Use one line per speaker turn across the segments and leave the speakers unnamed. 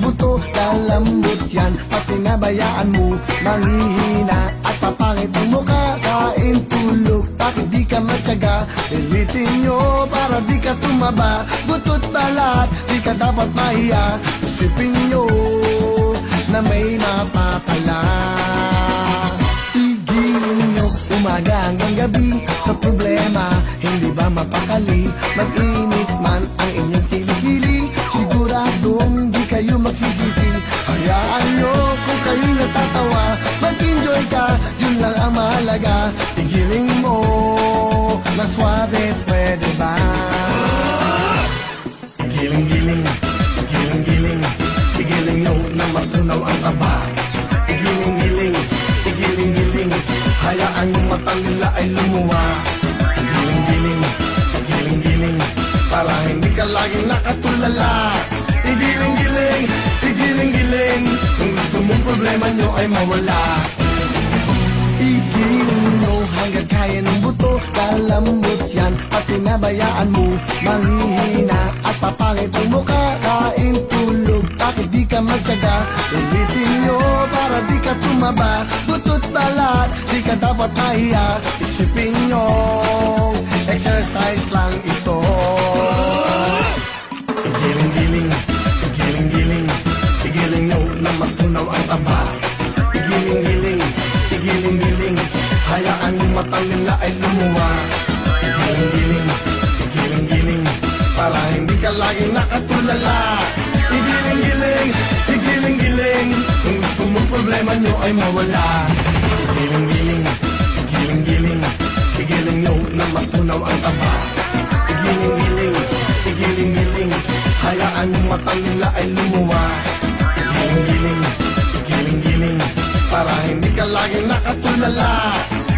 buto Lalambot yan. Pag pinabayaan mo Manghihina At papangit ang mukha Kain tulog. Bakit di ka matyaga? Pilitin nyo Para di ka tumaba. Butot balat Di ka dapat mahiya. Isipin nyo Giling-giling, giling-giling Tigiling nyo na matunaw ang taba. Giling-giling, giling-giling Hayaan yung mata nila ay lumuwa. Giling-giling, giling-giling Para hindi ka laging nakatulala. Igiling-giling, igiling-giling Kung gusto mong problema nyo ay mawala. Igiling mo hanggang kaya ng buto Kalambot yan at pinabayaan mo. Manghihina at papangit ang mukha Kain tulog, bakit di ka magtyaga? Ulitin nyo para di ka tumaba. Butot balat, di ka dapat mahiya. Isipin nyo, exercise lang ito. Igiling-giling, igiling-giling Igiling nyo na matunaw ang taba nakatulala Igiling-giling, igiling-giling. Kung gusto mong problema nyo ay mawala. Igiling-giling, igiling-giling. Igiling nyo na matunaw ang taba. Igiling-giling, igiling-giling. Hayaan yung mata nila ay lumuwa. Igiling-giling, igiling-giling. Para hindi ka laging nakatulala.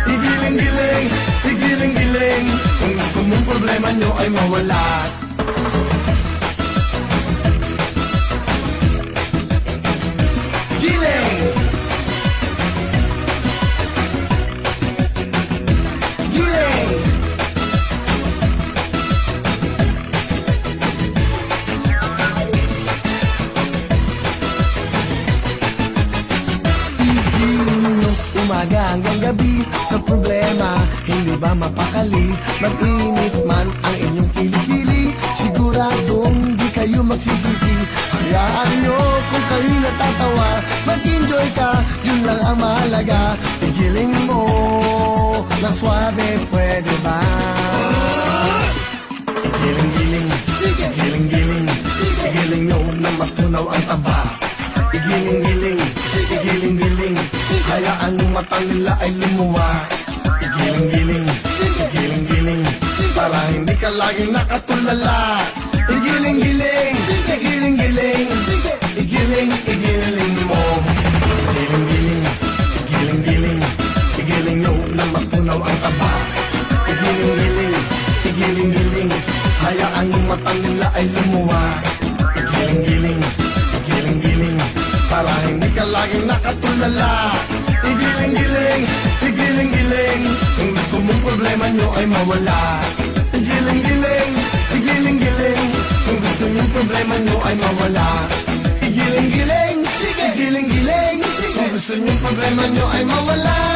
Igiling-giling, igiling-giling. Kung gusto mong problema nyo ay mawala umaga hanggang gabi. Sa problema, hindi ba mapakali? Mag-init man ang inyong kilikili. Siguradong di kayo magsisisi. Hayaan nyo kung kayo natatawa. Mag-enjoy ka, yun lang ang mahalaga. Igiling mo na swabe, pwede Hayaan yung mata nila ay lumuwa Igiling-giling, igiling-giling Para hindi ka laging nakatulala. Igiling-giling, igiling-giling Igiling, igiling mo. Igiling-giling, igiling-giling Igiling nyo na matunaw ang taba Igiling-giling, igiling-giling Hayaan yung mata nila ay lumuwa nakatulala Igiling-giling, igiling-giling Kung gusto mong problema nyo ay mawala. Igiling-giling, igiling-giling Kung gusto mong problema nyo ay mawala. Igiling-giling, igiling-giling Kung gusto nyo problema nyo ay mawala